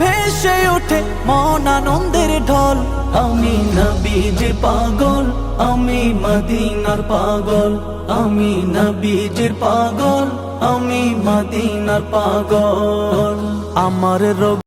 ভেসে ওঠে মন আনন্দের ঢল। আমি নবীজির পাগল, আমি মদিনার পাগল। আমি নবীজির পাগল, আমি মদিনার পাগল। আমার রোগ